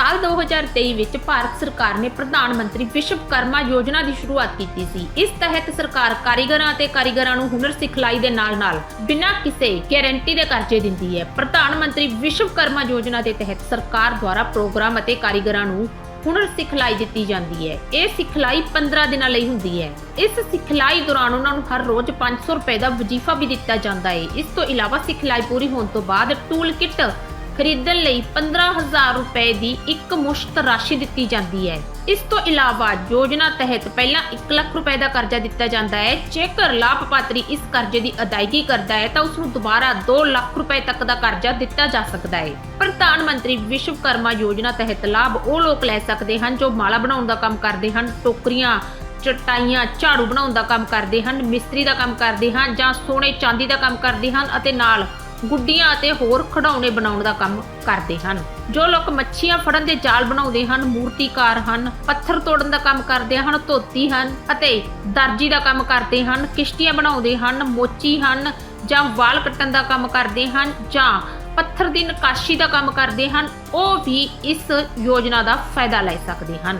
ਸਾਲ 2023 ਵਿੱਚ ਭਾਰਤ ਸਰਕਾਰ ਨੇ ਪ੍ਰਧਾਨ ਮੰਤਰੀ ਵਿਸ਼ਵਕਰਮਾ ਯੋਜਨਾ ਦੀ ਸ਼ੁਰੂਆਤ ਕੀਤੀ ਸੀ। ਇਸ ਤਹਿਤ ਸਰਕਾਰ ਕਾਰੀਗਰਾਂ ਅਤੇ ਕਾਰੀਗਰਾਂ ਨੂੰ ਹੁਨਰ ਸਿਖਲਾਈ ਦੇ ਨਾਲ-ਨਾਲ ਬਿਨਾਂ ਕਿਸੇ ਗਾਰੰਟੀ ਦੇ ਕਰਜ਼ੇ ਦਿੰਦੀ ਹੈ। ਪ੍ਰਧਾਨ ਮੰਤਰੀ ਵਿਸ਼ਵਕਰਮਾ ਯੋਜਨਾ ਦੇ ਤਹਿਤ ਸਰਕਾਰ ਦੁਆਰਾ ਪ੍ਰੋਗਰਾਮ ਅਤੇ ਕਾਰੀਗਰਾਂ ਨੂੰ ਹੁਨਰ ਸਿਖਲਾਈ ਦਿੱਤੀ ਜਾਂਦੀ ਹੈ। ਇਹ ਸਿਖਲਾਈ 15 ਦਿਨਾਂ ਲਈ ਹੁੰਦੀ ਹੈ। ਇਸ ਸਿਖਲਾਈ ਦੌਰਾਨ ਉਹਨਾਂ ਨੂੰ ਹਰ ਰੋਜ਼ 500 ਰੁਪਏ ਦਾ ਵਜ਼ੀਫਾ ਵੀ ਦਿੱਤਾ ਜਾਂਦਾ ਹੈ। ਇਸ ਤੋਂ ਇਲਾਵਾ ਸਿਖਲਾਈ ਪੂਰੀ ਹੋਣ ਤੋਂ ਬਾਅਦ ਟੂਲ ਕਿੱਟ ਖਰੀਦਣ ਲਈ 15000 ਰੁਪਏ ਦੀ ਇੱਕ ਮੁਸ਼ਤ ਰਾਸ਼ੀ ਦਿੱਤੀ ਜਾਂਦੀ ਹੈ। ਇਸ ਤੋਂ ਇਲਾਵਾ ਯੋਜਨਾ ਤਹਿਤ ਪਹਿਲਾਂ 1 ਲੱਖ ਰੁਪਏ ਦਾ ਕਰਜ਼ਾ ਦਿੱਤਾ ਜਾਂਦਾ ਹੈ। ਜੇਕਰ ਲਾਭਪਾਤਰੀ ਇਸ ਕਰਜ਼ੇ ਦੀ ਅਦਾਇਗੀ ਕਰਦਾ ਹੈ, ਤਾਂ ਉਸ ਨੂੰ ਦੁਬਾਰਾ 2 ਲੱਖ ਰੁਪਏ ਤੱਕ ਦਾ ਕਰਜ਼ਾ ਦਿੱਤਾ ਜਾ ਸਕਦਾ ਹੈ। ਪ੍ਰਧਾਨ ਮੰਤਰੀ ਵਿਸ਼ਵਕਰਮਾ ਯੋਜਨਾ ਤਹਿਤ ਲਾਭ ਉਹ ਲੋਕ ਲੈ ਸਕਦੇ ਹਨ ਜੋ ਮਾਲਾ ਬਣਾਉਣ ਦਾ ਕੰਮ ਕਰਦੇ ਹਨ, ਟੋਕਰੀਆਂ, ਚਟਾਈਆਂ, ਝਾੜੂ ਬਣਾਉਣ ਦਾ ਕੰਮ ਕਰਦੇ ਹਨ, ਮਿਸਤਰੀ ਦਾ ਕੰਮ ਕਰਦੇ ਹਨ ਜਾਂ ਸੋਨੇ ਚਾਂਦੀ ਦਾ ਕੰਮ ਕਰਦੇ ਹਨ ਅਤੇ ਨਾਲ ਗੁੱਡੀਆਂ ਅਤੇ ਹੋਰ ਖਿਡੌਣੇ ਬਣਾਉਣ ਦਾ ਕੰਮ ਕਰਦੇ ਹਨ। ਜੋ ਲੋਕ ਮੱਛੀਆਂ ਫੜਨ ਦੇ ਜਾਲ ਬਣਾਉਂਦੇ ਹਨ, ਮੂਰਤੀਕਾਰ ਹਨ, ਪੱਥਰ ਤੋੜਨ ਦਾ ਕੰਮ ਕਰਦੇ ਹਨ, ਧੋਤੀ ਹਨ ਅਤੇ ਦਰਜੀ ਦਾ ਕੰਮ ਕਰਦੇ ਹਨ, ਕਿਸ਼ਤੀਆਂ ਬਣਾਉਂਦੇ ਹਨ, ਮੋਚੀ ਹਨ ਜਾਂ ਵਾਲ ਕੱਟਣ ਦਾ ਕੰਮ ਕਰਦੇ ਹਨ ਜਾਂ ਪੱਥਰ ਦੀ ਨਕਾਸ਼ੀ ਦਾ ਕੰਮ ਕਰਦੇ ਹਨ, ਉਹ ਵੀ ਇਸ ਯੋਜਨਾ ਦਾ ਫਾਇਦਾ ਲੈ ਸਕਦੇ ਹਨ।